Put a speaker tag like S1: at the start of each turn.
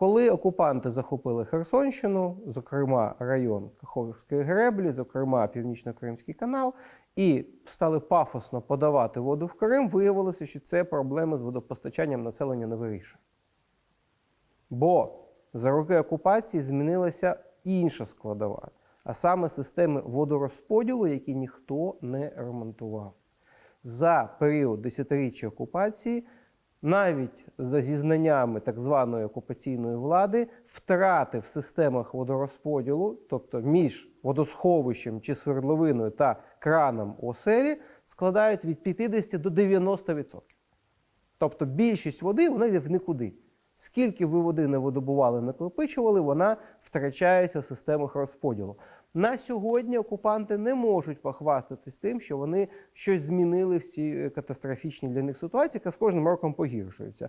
S1: Коли окупанти захопили Херсонщину, зокрема район Каховської греблі, зокрема Північно-Кримський канал, і стали пафосно подавати воду в Крим, виявилося, що це проблеми з водопостачанням населення не вирішує. Бо за роки окупації змінилася інша складова, а саме системи водорозподілу, які ніхто не ремонтував. За період десятиріччя окупації, навіть за зізнаннями так званої окупаційної влади, втрати в системах водорозподілу, тобто між водосховищем чи свердловиною та краном у оселі, складають від 50 до 90%. Тобто більшість води вона йде в нікуди. Скільки ви води не видобували, накопичували, вона втрачається в системах розподілу. На сьогодні окупанти не можуть похвастатись тим, що вони щось змінили в цій е, катастрофічній для них ситуації, яка з кожним роком погіршується.